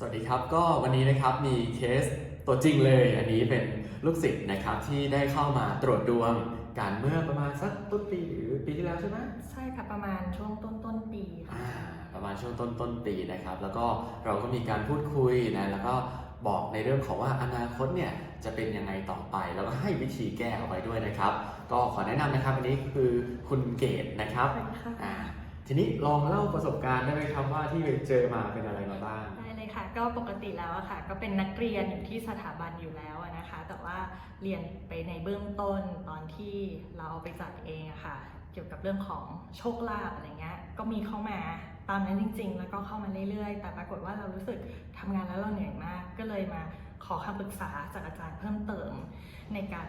สวัสดีครับก็วันนี้นะครับมีเคสตัวจริงเลย อันนี้เป็นลูกศิษย์นะครับที่ได้เข้ามาตรวจดวงการเมื่อประมาณสักต้นปีหรือปีที่แล้วใช่ไหมใช่ค่ะประมาณช่วงต้นต้นๆปีค่ะอ่าประมาณช่วงต้นต้นปีนะครับ แล้วก็เราก็มีการพูดคุยนะแล้วก็บอกในเรื่องของว่าอนาคตเนี่ยจะเป็นยังไงต่อไป แล้วก็ให้วิธีแก้เอาไว้ด้วยนะครับ ก็ขอแนะนำนะครับอันนี้คือคุณเกดนะครับสวัสดีค่ะ อ่าทีนี้ลองเล่าประสบการณ์ได้ไหมครับว่าที่เจอมาเป็นอะไรมาบ้าง ได้เลยค่ะ ก็ปกติแล้วอะค่ะ ก็เป็นนักเรียนอยู่ที่สถาบันอยู่แล้วนะคะ แต่ว่าเรียนไปในเบื้องต้นตอนที่เราเอาไปจัดเองอะค่ะ เกี่ยวกับเรื่องของโชคลาภอะไรเงี้ย ก็มีเข้ามาตามนั้นจริง ๆ แล้วก็เข้ามาเรื่อยๆ แต่ปรากฏว่าเรารู้สึกทำงานแล้วเราเหนื่อยมาก ก็เลยมาขอคำปรึกษาจากอาจารย์เพิ่มเติมในการ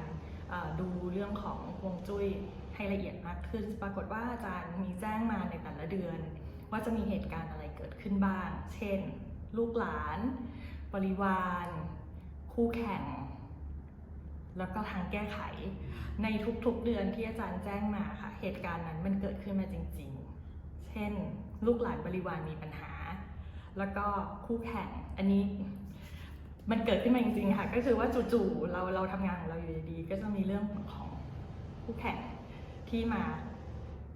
ดูเรื่องของฮวงจุ้ยให้ละเอียดมากขึ้น ปรากฏว่าอาจารย์มีแจ้งมาในแต่ละเดือน ว่าจะมีเหตุการณ์อะไรเกิดขึ้นบ้าง เช่น ลูกหลานบริวาร คู่แข่ง แล้วก็ทางแก้ไข ในทุกๆเดือนที่อาจารย์แจ้งมาค่ะ เหตุการณ์นั้นมันเกิดขึ้นมาจริง ๆ เช่น ลูกหลานบริวารมีปัญหา แล้วก็คู่แข่ง อันนี้มันเกิดขึ้นมาจริงๆค่ะ ก็คือว่าจู่ๆเราเราทำงานของเราอยู่ดีๆก็จะมีเรื่องของคู่แข่งที่มา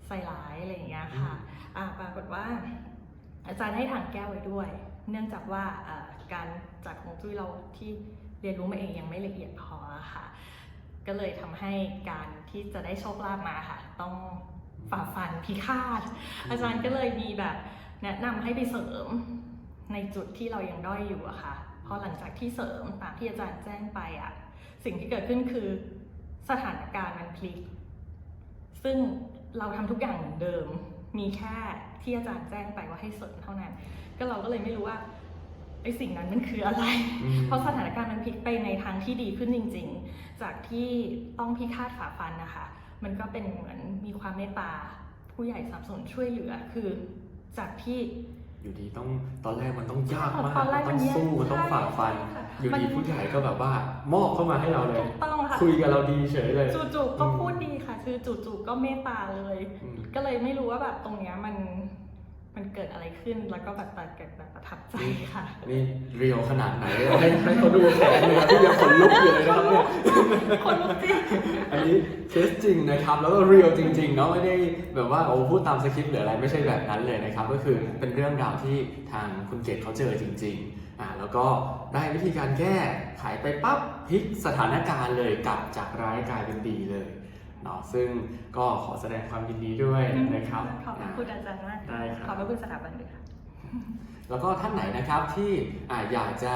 ใส่ร้ายอะไรอย่างเงี้ยค่ะ อ่าปรากฏว่า อาจารย์ให้ทางแก้วไว้ด้วย เนื่องจากว่าการจัดของจุ้ยเราที่เรียนรู้มาเองยังไม่ละเอียดพอค่ะ ก็เลยทำให้การที่จะได้โชคลาภมาค่ะ ต้องฝ่าฟันพิฆาต อาจารย์ก็เลยมีแบบแนะนำให้ไปเสริมในจุดที่เรายังด้อยอยู่อะค่ะพราะหลังจากที่เสริมตามที่อาจารย์แจ้งไปอะสิ่งที่เกิดขึ้นคือสถานการณ์มันพลิก ซึ่งเราทำทุกอย่างเหมือนเดิม มีแค่ที่อาจารย์แจ้งไปว่าให้เสริมเท่านั้น ก็เราก็เลยไม่รู้ว่าไอ้สิ่งนั้นมันคืออะไรอืมเพราะสถานการณ์มันพลิกไปในทางที่ดีขึ้นจริง ๆ จากที่ต้องพิฆาตฝ่าฟันนะคะ มันก็เป็นเหมือนมีความเมตตาผู้ใหญ่สนับสนุนช่วยเหลือ คือจากที่ อยู่ดีต้องตอนแรกมันต้องยากมากตอนแรกต้มัอนงแย่สู้มันต้องฝ่าฟัน ใช่ค่ะอยู่มันดีผู้ใหญ่ก็แบบว่ามอบเข้ามาให้เราเลย ถูกต้องค่ะคุยกับเราดีเฉยเลยจู่ๆก็พูดดีค่ะ คือจู่ๆก็เมตตาเลย อืม ก็เลยไม่รู้ว่าแบบตรงเนี้ยมัน มันเกิดอะไรขึ้นแล้วก็แบบแบบเกิดแบบประทับใจค่ะ นี่เรียวขนาดไหนให้ให้เขาดูแขนเลยนะที่ยังขนลุกอยู่เลยนะครับเนี่ยคนลุกจริงอันนี้เคสจริงนะครับ แล้วก็เรียลจริงๆเนาะไม่ได้แบบว่าโอ้พูดตามสคริปต์หรืออะไรไม่ใช่แบบนั้นเลยนะครับ ก็คือเป็นเรื่องราวที่ทางคุณเกดเขาเจอจริง ๆอ่าแล้วก็ได้วิธีการแก้ขายไปปั๊บพลิกสถานการณ์เลยกลับจากร้ายกลายเป็นดีเลย เนาะซึ่งก็ขอแสดงความยินดีด้วยนะครับขอบพระคุณอาจารย์มากได้ครับขอบพระคุณสถาบันด้วยค่ะแล้วก็ท่านไหนนะครับที่อาอยากจะ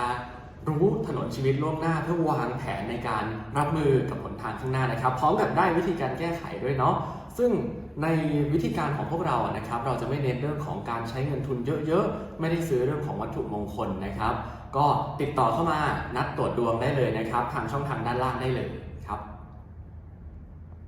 รู้ถนนชีวิตล่วงหน้าเพื่อวางแผนในการรับมือกับผลทางข้างหน้านะครับ พร้อมกับได้วิธีการแก้ไขด้วยเนาะซึ่งในวิธีการของพวกเราอะนะครับ เราจะไม่เน้นเรื่องของการใช้เงินทุนเยอะๆ ไม่ได้ซื้อเรื่องของวัตถุมงคลนะครับ ก็ติดต่อเข้ามานัดตรวจดวงได้เลยนะครับ ทางช่องทางด้านล่างได้เลย